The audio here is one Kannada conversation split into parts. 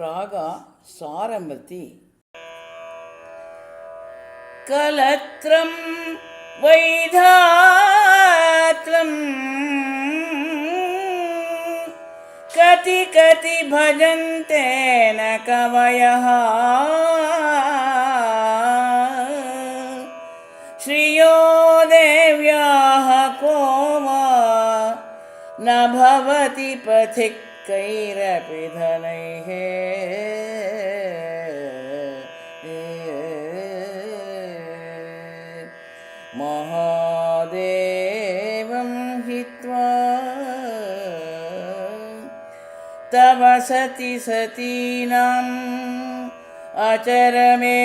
ராக சாரம்பதி கலத்திரம் वैधात्लम् कति कति भजन्ते न कवयः श्रियो देव्याः को वा न भवति पथिक् पथिक्कैरपि धनैः महादेवं हित्वा तव सति सतीनाम् अचरमे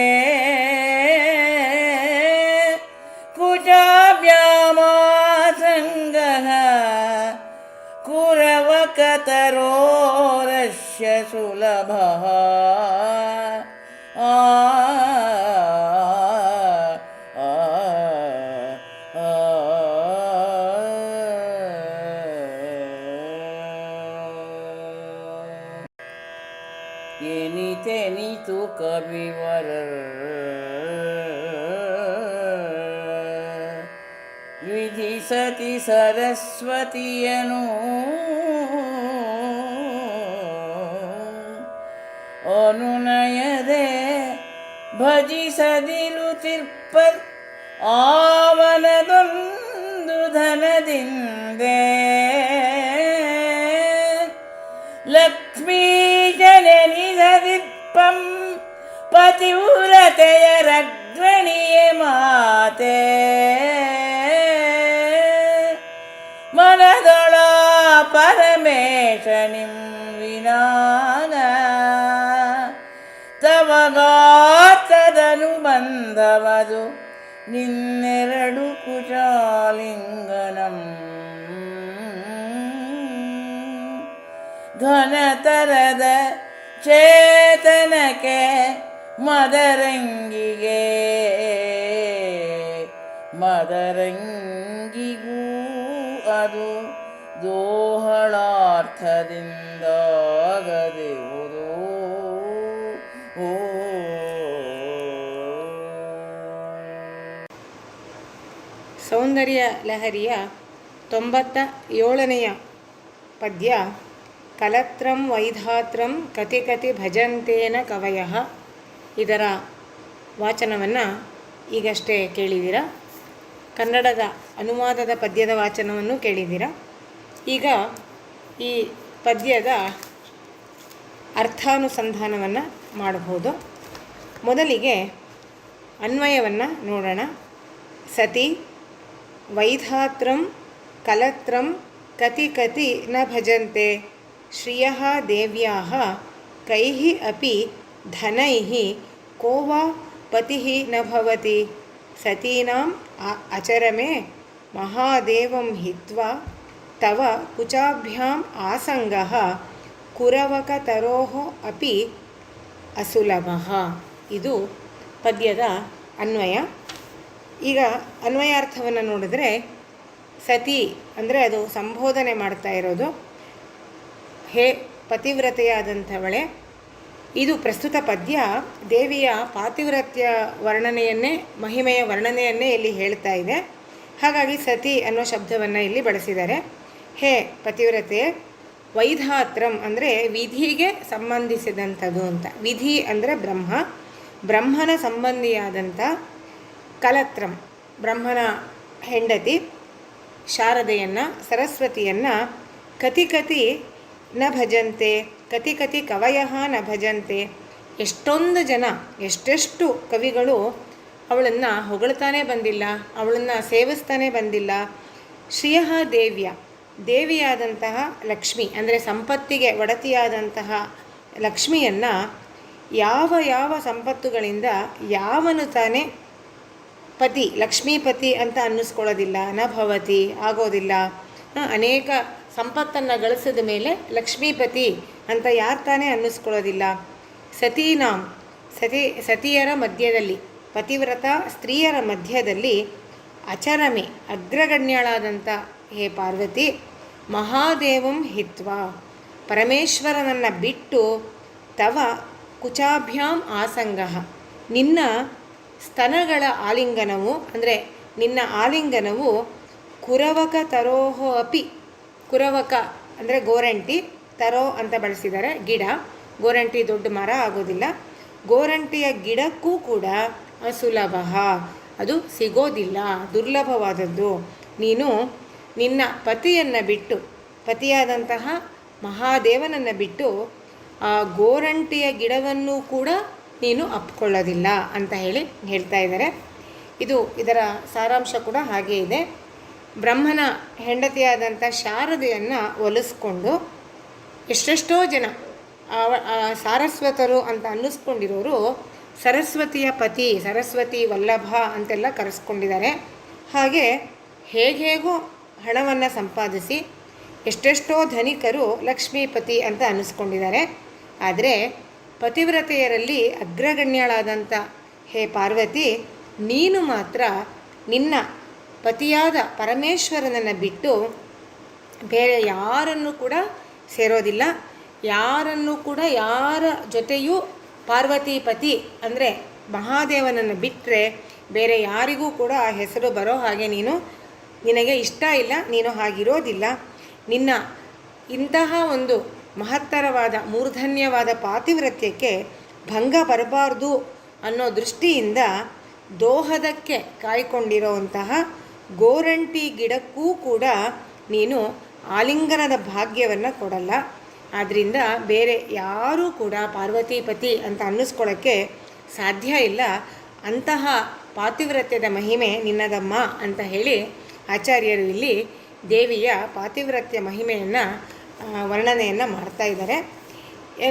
कुजाभ्यामासङ्गः कुरवकतरोरस्य सुलभः आ आ आ ಎನಿತೆನಿತು ಕವಿವರ ವಿಧಿಸತಿ ಸರಸ್ವತಿಯನು ಭಜಿಸದಿಲು ತಿರ್ಪರ್ ಆವನದೊಂದು ಧನದಿಂದೆ ಲಕ್ಷ್ಮೀ ಜನನಿಧದಿಪ್ಪಂ ಪತಿವ್ರತೆಯರಗ್ರಣಿಯ ಮಾತೆ ಮನದೊಳ ಪರಮೇಶನಿಂ ಬಂಧವದು ನಿನ್ನೆರಡು ಕುಚಾಲಿಂಗನಂ ಘನತರದ ಚೇತನಕ್ಕೆ ಮದರಂಗಿಗೆ. ಮದರಂಗಿಗೂ ಅದು ದೋಹಳಾರ್ಥದಿಂದಾಗದೆವುದು ಸೌಂದರ್ಯ ಲಹರಿಯ ತೊಂಬತ್ತ ಏಳನೆಯ ಪದ್ಯ, ಕಲತ್ರಂ ವೈಧಾತ್ರಂ ಕತಿ ಕತಿ ಭಜಂತೇನ ಕವಯ. ಇದರ ವಾಚನವನ್ನು ಈಗಷ್ಟೇ ಕೇಳಿದ್ದೀರ? ಕನ್ನಡದ ಅನುವಾದದ ಪದ್ಯದ ವಾಚನವನ್ನು ಕೇಳಿದ್ದೀರ? ಈಗ ಈ ಪದ್ಯದ ಅರ್ಥಾನುಸಂಧಾನವನ್ನು ಮಾಡಬಹುದು. ಮೊದಲಿಗೆ ಅನ್ವಯವನ್ನು ನೋಡೋಣ. ಸತಿ ವೈಧಾತ್ರಂ ಕಲತ್ರಂ ಕತಿ ಕತಿ ನ ಭಜಂತೆ ಶ್ರಿಯಃ ದೇವ್ಯಾः ಕೈः अपि धनैः को वा पतिः न भवति सतीनाम् अ- अचरमे महादेवं हित्वा तव कुचाभ्याम् आसङ्गः कुरवकतरोः अपि ಅಸುಲಭಃ ಇದು ಪದ್ಯದ ಅನ್ವಯ ಈಗ ಅನ್ವಯಾರ್ಥವನ್ನು ನೋಡಿದರೆ ಸತಿ ಅಂದರೆ ಅದು ಸಂಬೋಧನೆ ಮಾಡ್ತಾ ಇರೋದು. ಹೇ ಪತಿವ್ರತೆಯಾದಂಥವಳೆ. ಇದು ಪ್ರಸ್ತುತ ಪದ್ಯ. ದೇವಿಯ ಪಾತಿವ್ರತ್ಯ ವರ್ಣನೆಯನ್ನೇ, ಮಹಿಮೆಯ ವರ್ಣನೆಯನ್ನೇ ಇಲ್ಲಿ ಹೇಳ್ತಾ ಇದೆ. ಹಾಗಾಗಿ ಸತಿ ಅನ್ನೋ ಶಬ್ದವನ್ನು ಇಲ್ಲಿ ಬಳಸಿದ್ದಾರೆ. ಹೇ ಪತಿವ್ರತೆ, ವೈಧಾತ್ರಂ ಅಂದರೆ ವಿಧಿಗೆ ಸಂಬಂಧಿಸಿದಂಥದ್ದು ಅಂತ. ವಿಧಿ ಅಂದರೆ ಬ್ರಹ್ಮ. ಬ್ರಹ್ಮನ ಸಂಬಂಧಿಯಾದಂಥ ಕಲತ್ರಂ, ಬ್ರಹ್ಮನ ಹೆಂಡತಿ, ಶಾರದೆಯನ್ನು, ಸರಸ್ವತಿಯನ್ನು ಕತಿ ಕತಿ ನ ಭಜಂತೆ, ಕತಿ ಕತಿ ಕವಯ ನ ಭಜಂತೆ. ಎಷ್ಟೊಂದು ಜನ, ಎಷ್ಟೆಷ್ಟು ಕವಿಗಳು ಅವಳನ್ನು ಹೊಗಳ್ತಾನೇ ಬಂದಿಲ್ಲ, ಅವಳನ್ನು ಸೇವಿಸ್ತಾನೆ ಬಂದಿಲ್ಲ. ಶ್ರಿಯ ದೇವ್ಯ, ದೇವಿಯಾದಂತಹ ಲಕ್ಷ್ಮಿ, ಅಂದರೆ ಸಂಪತ್ತಿಗೆ ಒಡತಿಯಾದಂತಹ ಲಕ್ಷ್ಮಿಯನ್ನು ಯಾವ ಯಾವ ಸಂಪತ್ತುಗಳಿಂದ ಯಾವನು ತಾನೇ ಪತಿ, ಲಕ್ಷ್ಮೀಪತಿ ಅಂತ ಅನ್ನಿಸ್ಕೊಳ್ಳೋದಿಲ್ಲ ನ ಭವತಿ ಆಗೋದಿಲ್ಲ ಅನೇಕ ಸಂಪತ್ತನ್ನು ಗಳಿಸಿದ ಮೇಲೆ ಲಕ್ಷ್ಮೀಪತಿ ಅಂತ ಯಾರು ತಾನೇ ಅನ್ನಿಸ್ಕೊಳ್ಳೋದಿಲ್ಲ. ಸತೀನಾಂ, ಸತಿ, ಸತಿಯರ ಮಧ್ಯದಲ್ಲಿ, ಪತಿವ್ರತ ಸ್ತ್ರೀಯರ ಮಧ್ಯದಲ್ಲಿ ಅಚರಮೆ ಅಗ್ರಗಣ್ಯಳಾದಂಥ ಹೇ ಪಾರ್ವತಿ, ಮಹಾದೇವಂ ಹಿತ್ವ, ಪರಮೇಶ್ವರನನ್ನು ಬಿಟ್ಟು ತವ ಕುಚಾಭ್ಯಾಂ ಆಸಂಗ. ನಿನ್ನ ಸ್ತನಗಳ ಆಲಿಂಗನವು, ಅಂದರೆ ನಿನ್ನ ಆಲಿಂಗನವು ಕುರವಕ ತರೋಹೋ ಅಪಿ, ಕುರವಕ ಅಂದರೆ ಗೋರಂಟಿ, ತರೋ ಅಂತ ಬಳಸಿದ್ದಾರೆ, ಗಿಡ. ಗೋರಂಟಿ ದೊಡ್ಡ ಮರ ಆಗೋದಿಲ್ಲ. ಗೋರಂಟಿಯ ಗಿಡಕ್ಕೂ ಕೂಡ ಸುಲಭ ಅದು ಸಿಗೋದಿಲ್ಲ, ದುರ್ಲಭವಾದದ್ದು. ನೀನು ನಿನ್ನ ಪತಿಯನ್ನು ಬಿಟ್ಟು, ಪತಿಯಾದಂತಹ ಮಹಾದೇವನನ್ನು ಬಿಟ್ಟು ಆ ಗೋರಂಟಿಯ ಗಿಡವನ್ನು ಕೂಡ ನೀನು ಅಪ್ಕೊಳ್ಳೋದಿಲ್ಲ ಅಂತ ಹೇಳಿ ಹೇಳ್ತಾ ಇದ್ದಾರೆ. ಇದು ಇದರ ಸಾರಾಂಶ ಕೂಡ ಹಾಗೇ ಇದೆ. ಬ್ರಹ್ಮನ ಹೆಂಡತಿಯಾದಂಥ ಶಾರದೆಯನ್ನು ಒಲಿಸ್ಕೊಂಡು ಎಷ್ಟೆಷ್ಟೋ ಜನ ಸಾರಸ್ವತರು ಅಂತ ಅನ್ನಿಸ್ಕೊಂಡಿರೋರು ಸರಸ್ವತಿಯ ಪತಿ, ಸರಸ್ವತಿ ವಲ್ಲಭ ಅಂತೆಲ್ಲ ಕರೆಸ್ಕೊಂಡಿದ್ದಾರೆ. ಹಾಗೆ ಹೇಗೇಗೋ ಹಣವನ್ನು ಸಂಪಾದಿಸಿ ಎಷ್ಟೆಷ್ಟೋ ಧನಿಕರು ಲಕ್ಷ್ಮೀಪತಿ ಅಂತ ಅನ್ನಿಸ್ಕೊಂಡಿದ್ದಾರೆ. ಆದರೆ ಪತಿವ್ರತೆಯರಲ್ಲಿ ಅಗ್ರಗಣ್ಯಳಾದಂಥ ಹೇ ಪಾರ್ವತಿ, ನೀನು ಮಾತ್ರ ನಿನ್ನ ಪತಿಯಾದ ಪರಮೇಶ್ವರನನ್ನು ಬಿಟ್ಟು ಬೇರೆ ಯಾರನ್ನು ಕೂಡ ಸೇರೋದಿಲ್ಲ. ಯಾರನ್ನು ಕೂಡ ಯಾರ ಜೊತೆಯೂ ಪಾರ್ವತಿ ಪತಿ ಅಂದರೆ ಮಹಾದೇವನನ್ನು ಬಿಟ್ಟರೆ ಬೇರೆ ಯಾರಿಗೂ ಕೂಡ ಆ ಹೆಸರು ಬರೋ ಹಾಗೆ ನೀನು ನಿನಗೆ ಇಷ್ಟ ಇಲ್ಲ, ನೀನು ಹಾಗಿರೋದಿಲ್ಲ. ನಿನ್ನ ಇಂತಹ ಒಂದು ಮಹತ್ತರವಾದ, ಮೂರ್ಧನ್ಯವಾದ ಪಾತಿವ್ರತ್ಯಕ್ಕೆ ಭಂಗ ಬರಬಾರ್ದು ಅನ್ನೋ ದೃಷ್ಟಿಯಿಂದ ದೋಹದಕ್ಕೆ ಕಾಯ್ಕೊಂಡಿರೋವಂತಹ ಗೋರಂಟಿ ಗಿಡಕ್ಕೂ ಕೂಡ ನೀನು ಆಲಿಂಗನದ ಭಾಗ್ಯವನ್ನು ಕೊಡಲ್ಲ. ಆದ್ದರಿಂದ ಬೇರೆ ಯಾರೂ ಕೂಡ ಪಾರ್ವತಿಪತಿ ಅಂತ ಅನ್ನಿಸ್ಕೊಳ್ಳೋಕ್ಕೆ ಸಾಧ್ಯ ಇಲ್ಲ. ಅಂತಹ ಪಾತಿವ್ರತ್ಯದ ಮಹಿಮೆ ನಿನ್ನದಮ್ಮ ಅಂತ ಹೇಳಿ ಆಚಾರ್ಯರು ಇಲ್ಲಿ ದೇವಿಯ ಪಾತಿವ್ರತ್ಯ ಮಹಿಮೆಯನ್ನು ವರ್ಣನೆಯನ್ನು ಮಾಡ್ತಾ ಇದ್ದಾರೆ.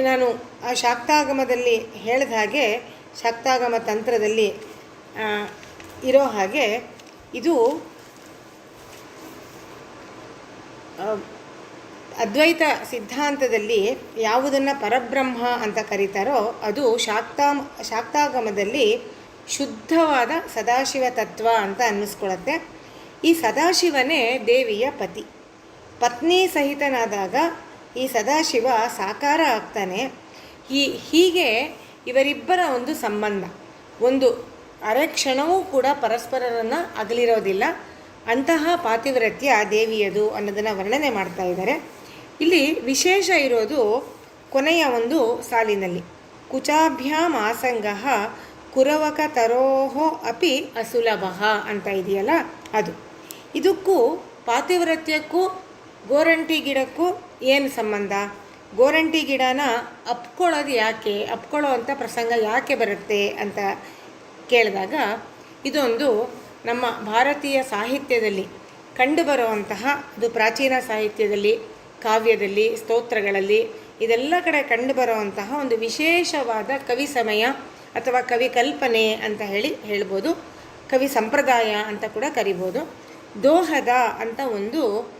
ನಾನು ಆ ಶಾಕ್ತಾಗಮದಲ್ಲಿ ಹೇಳಿದ ಹಾಗೆ, ಶಾಕ್ತಾಗಮ ತಂತ್ರದಲ್ಲಿ ಇರೋ ಹಾಗೆ ಇದು ಅದ್ವೈತ ಸಿದ್ಧಾಂತದಲ್ಲಿ ಯಾವುದನ್ನು ಪರಬ್ರಹ್ಮ ಅಂತ ಕರೀತಾರೋ, ಅದು ಶಾಕ್ತಾ, ಶಾಕ್ತಾಗಮದಲ್ಲಿ ಶುದ್ಧವಾದ ಸದಾಶಿವ ತತ್ವ ಅಂತ ಅನ್ನಿಸ್ಕೊಳತ್ತೆ. ಈ ಸದಾಶಿವನೇ ದೇವಿಯ ಪತಿ. ಪತ್ನಿ ಸಹಿತನಾದಾಗ ಈ ಸದಾಶಿವ ಸಾಕಾರ ಆಗ್ತಾನೆ. ಈ ಹೀಗೆ ಇವರಿಬ್ಬರ ಒಂದು ಸಂಬಂಧ. ಒಂದು ಅರೆ ಕ್ಷಣವೂ ಕೂಡ ಪರಸ್ಪರರನ್ನು ಅಗಲಿರೋದಿಲ್ಲ. ಅಂತಹ ಪಾತಿವ್ರತ್ಯ ದೇವಿಯದು ಅನ್ನೋದನ್ನು ವರ್ಣನೆ ಮಾಡ್ತಾ ಇದ್ದಾರೆ. ಇಲ್ಲಿ ವಿಶೇಷ ಇರೋದು ಕೊನೆಯ ಒಂದು ಸಾಲಿನಲ್ಲಿ. ಕುಚಾಭ್ಯಾಮ್ ಆಸಂಗ ಕುರವಕ ತರೋಹೋ ಅಪಿ ಅಸುಲಭ ಅಂತ ಇದೆಯಲ್ಲ ಅದು. ಇದಕ್ಕೂ ಪಾತಿವ್ರತ್ಯಕ್ಕೂ ಗೋರಂಟಿ ಗಿಡಕ್ಕೂ ಏನು ಸಂಬಂಧ? ಗೋರಂಟಿ ಗಿಡನ ಅಪ್ಕೊಳ್ಳೋದು ಯಾಕೆ? ಅಪ್ಕೊಳ್ಳೋ ಅಂಥ ಪ್ರಸಂಗ ಯಾಕೆ ಬರುತ್ತೆ ಅಂತ ಕೇಳಿದಾಗ, ಇದೊಂದು ನಮ್ಮ ಭಾರತೀಯ ಸಾಹಿತ್ಯದಲ್ಲಿ ಕಂಡುಬರುವಂತಹ, ಅದು ಪ್ರಾಚೀನ ಸಾಹಿತ್ಯದಲ್ಲಿ, ಕಾವ್ಯದಲ್ಲಿ, ಸ್ತೋತ್ರಗಳಲ್ಲಿ, ಇದೆಲ್ಲ ಕಡೆ ಕಂಡುಬರುವಂತಹ ಒಂದು ವಿಶೇಷವಾದ ಕವಿ ಸಮಯ ಅಥವಾ ಕವಿ ಕಲ್ಪನೆ ಅಂತ ಹೇಳಿ ಹೇಳ್ಬೋದು. ಕವಿ ಸಂಪ್ರದಾಯ ಅಂತ ಕೂಡ ಕರಿಬೋದು. ದೋಹದ ಅಂತ ಒಂದು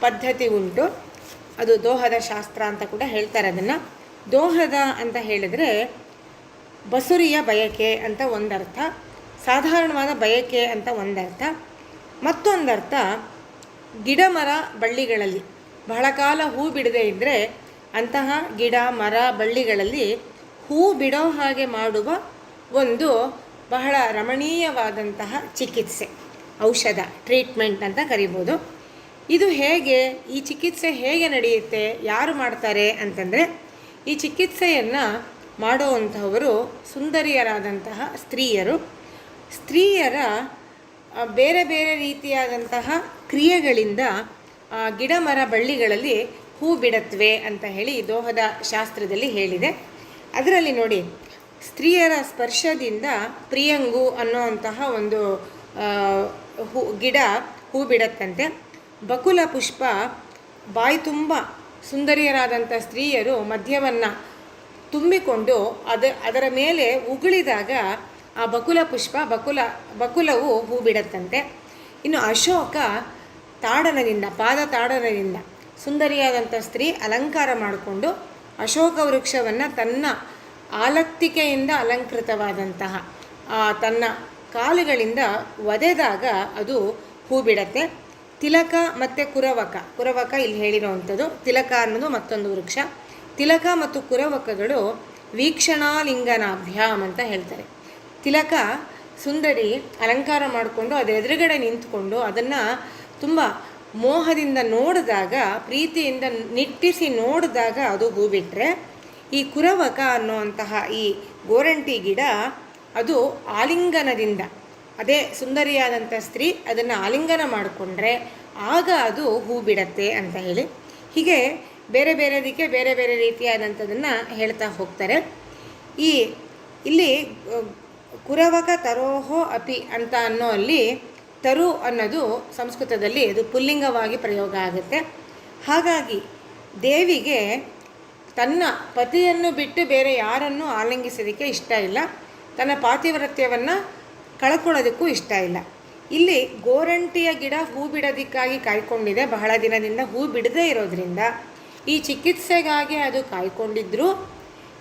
ಪದ್ಧತಿ ಉಂಟು. ಅದು ದೋಹದ ಶಾಸ್ತ್ರ ಅಂತ ಕೂಡ ಹೇಳ್ತಾರೆ ಅದನ್ನು. ದೋಹದ ಅಂತ ಹೇಳಿದರೆ ಬಸುರಿಯ ಬಯಕೆ ಅಂತ ಒಂದರ್ಥ, ಸಾಧಾರಣವಾದ ಬಯಕೆ ಅಂತ ಒಂದರ್ಥ, ಮತ್ತೊಂದರ್ಥ ಗಿಡ ಮರ ಬಳ್ಳಿಗಳಲ್ಲಿ, ಬಹಳ ಕಾಲ ಹೂ ಬಿಡದೇ ಇದ್ದರೆ ಅಂತಹ ಗಿಡ, ಮರ ಬಳ್ಳಿಗಳಲ್ಲಿ ಹೂ ಬಿಡೋ ಹಾಗೆ ಮಾಡುವ ಒಂದು ಬಹಳ ರಮಣೀಯವಾದಂತಹ ಚಿಕಿತ್ಸೆ, ಔಷಧ, ಟ್ರೀಟ್ಮೆಂಟ್ ಅಂತ ಕರಿಬೋದು. ಇದು ಹೇಗೆ, ಈ ಚಿಕಿತ್ಸೆ ಹೇಗೆ ನಡೆಯುತ್ತೆ, ಯಾರು ಮಾಡ್ತಾರೆ ಅಂತಂದರೆ, ಈ ಚಿಕಿತ್ಸೆಯನ್ನು ಮಾಡುವಂತಹವರು ಸುಂದರಿಯರಾದಂತಹ ಸ್ತ್ರೀಯರು. ಸ್ತ್ರೀಯರ ಬೇರೆ ಬೇರೆ ರೀತಿಯಾದಂತಹ ಕ್ರಿಯೆಗಳಿಂದ ಗಿಡ ಮರ ಬಳ್ಳಿಗಳಲ್ಲಿ ಹೂ ಬಿಡತ್ವೆ ಅಂತ ಹೇಳಿ ದೋಹದ ಶಾಸ್ತ್ರದಲ್ಲಿ ಹೇಳಿದೆ. ಅದರಲ್ಲಿ ನೋಡಿ, ಸ್ತ್ರೀಯರ ಸ್ಪರ್ಶದಿಂದ ಪ್ರಿಯಂಗು ಅನ್ನೋವಂತಹ ಒಂದು ಹೂ, ಗಿಡ ಹೂ ಬಿಡತ್ತಂತೆ. ಬಕುಲ ಪುಷ್ಪ ಬಾಯಿ ತುಂಬ ಸುಂದರಿಯರಾದಂಥ ಸ್ತ್ರೀಯರು ಮದ್ಯವನ್ನು ತುಂಬಿಕೊಂಡು ಅದ, ಅದರ ಮೇಲೆ ಉಗುಳಿದಾಗ ಆ ಬಕುಲ ಪುಷ್ಪ, ಬಕುಲ, ಬಕುಲವು ಹೂ ಬಿಡತ್ತಂತೆ. ಇನ್ನು ಅಶೋಕ ತಾಡನದಿಂದ, ಪಾದ ತಾಡನದಿಂದ ಸುಂದರಿಯಾದಂಥ ಸ್ತ್ರೀ ಅಲಂಕಾರ ಮಾಡಿಕೊಂಡು ಅಶೋಕ ವೃಕ್ಷವನ್ನು ತನ್ನ ಆಲತ್ತಿಕೆಯಿಂದ ಅಲಂಕೃತವಾದಂತಹ ತನ್ನ ಕಾಲುಗಳಿಂದ ಒದೆದಾಗ ಅದು ಹೂ ಬಿಡತ್ತೆ. ತಿಲಕ ಮತ್ತು ಕುರವಕ. ಕುರವಕ ಇಲ್ಲಿ ಹೇಳಿರೋವಂಥದ್ದು. ತಿಲಕ ಅನ್ನೋದು ಮತ್ತೊಂದು ವೃಕ್ಷ. ತಿಲಕ ಮತ್ತು ಕುರವಕಗಳು ವೀಕ್ಷಣಾಲಿಂಗನಾಭ್ಯಾಮ್ ಅಂತ ಹೇಳ್ತಾರೆ. ತಿಲಕ ಸುಂದರಿ ಅಲಂಕಾರ ಮಾಡಿಕೊಂಡು ಅದರ ಎದುರುಗಡೆ ನಿಂತುಕೊಂಡು ಅದನ್ನು ತುಂಬ ಮೋಹದಿಂದ ನೋಡಿದಾಗ, ಪ್ರೀತಿಯಿಂದ ನಿಟ್ಟಿಸಿ ನೋಡಿದಾಗ ಅದು ಹೂ ಬಿಟ್ಟರೆ ಈ ಕುರವಕ ಅನ್ನುವಂತಹ ಈ ಗೋರಂಟಿ ಗಿಡ ಅದು ಆಲಿಂಗನದಿಂದ ಅದೇ ಸುಂದರಿಯಾದಂಥ ಸ್ತ್ರೀ ಅದನ್ನು ಆಲಿಂಗನ ಮಾಡಿಕೊಂಡ್ರೆ ಆಗ ಅದು ಹೂ ಬಿಡತ್ತೆ ಅಂತ ಹೇಳಿ. ಹೀಗೆ ಬೇರೆ ಬೇರೆದಕ್ಕೆ ಬೇರೆ ಬೇರೆ ರೀತಿಯಾದಂಥದನ್ನು ಹೇಳ್ತಾ ಹೋಗ್ತಾರೆ. ಈ ಇಲ್ಲಿ ಕುರವಕ ತರೋಹೋ ಅಪಿ ಅಂತ ಅನ್ನೋ ಅಲ್ಲಿ ತರು ಅನ್ನೋದು ಸಂಸ್ಕೃತದಲ್ಲಿ ಅದು ಪುಲ್ಲಿಂಗವಾಗಿ ಪ್ರಯೋಗ ಆಗುತ್ತೆ. ಹಾಗಾಗಿ ದೇವಿಗೆ ತನ್ನ ಪತಿಯನ್ನು ಬಿಟ್ಟು ಬೇರೆ ಯಾರನ್ನು ಆಲಿಂಗಿಸೋದಕ್ಕೆ ಇಷ್ಟ ಇಲ್ಲ. ತನ್ನ ಪಾತಿವ್ರತ್ಯವನ್ನು ಕಳ್ಕೊಳ್ಳೋದಕ್ಕೂ ಇಷ್ಟ ಇಲ್ಲ. ಇಲ್ಲಿ ಗೋರಂಟಿಯ ಗಿಡ ಹೂ ಬಿಡೋದಕ್ಕಾಗಿ ಕಾಯ್ಕೊಂಡಿದೆ. ಬಹಳ ದಿನದಿಂದ ಹೂ ಬಿಡದೇ ಇರೋದ್ರಿಂದ ಈ ಚಿಕಿತ್ಸೆಗಾಗಿ ಅದು ಕಾಯ್ಕೊಂಡಿದ್ರು.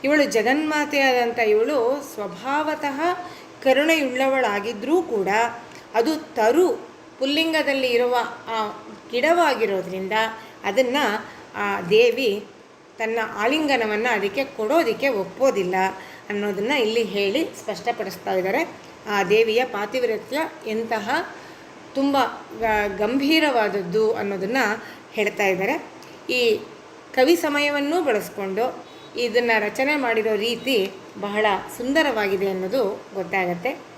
ಇವಳು ಜಗನ್ಮಾತೆಯಾದಂಥ ಇವಳು ಸ್ವಭಾವತಃ ಕರುಣೆಯುಳ್ಳವಳಾಗಿದ್ದರೂ ಕೂಡ ಅದು ತರು ಪುಲ್ಲಿಂಗದಲ್ಲಿ ಇರುವ ಆ ಗಿಡವಾಗಿರೋದ್ರಿಂದ ಅದನ್ನು ಆ ದೇವಿ ತನ್ನ ಆಲಿಂಗನವನ್ನು ಅದಕ್ಕೆ ಕೊಡೋದಕ್ಕೆ ಒಪ್ಪೋದಿಲ್ಲ ಅನ್ನೋದನ್ನು ಇಲ್ಲಿ ಹೇಳಿ ಸ್ಪಷ್ಟಪಡಿಸ್ತಾ ಇದ್ದಾರೆ. ಆ ದೇವಿಯ ಪಾತಿವ್ರತ್ಯ ಎಂತಹ ತುಂಬ ಗಂಭೀರವಾದದ್ದು ಅನ್ನೋದನ್ನು ಹೇಳ್ತಾ ಇದ್ದಾರೆ. ಈ ಕವಿ ಸಮಯವನ್ನು ಬಳಸ್ಕೊಂಡು ಇದನ್ನು ರಚನೆ ಮಾಡಿರೋ ರೀತಿ ಬಹಳ ಸುಂದರವಾಗಿದೆ ಅನ್ನೋದು ಗೊತ್ತಾಗತ್ತೆ.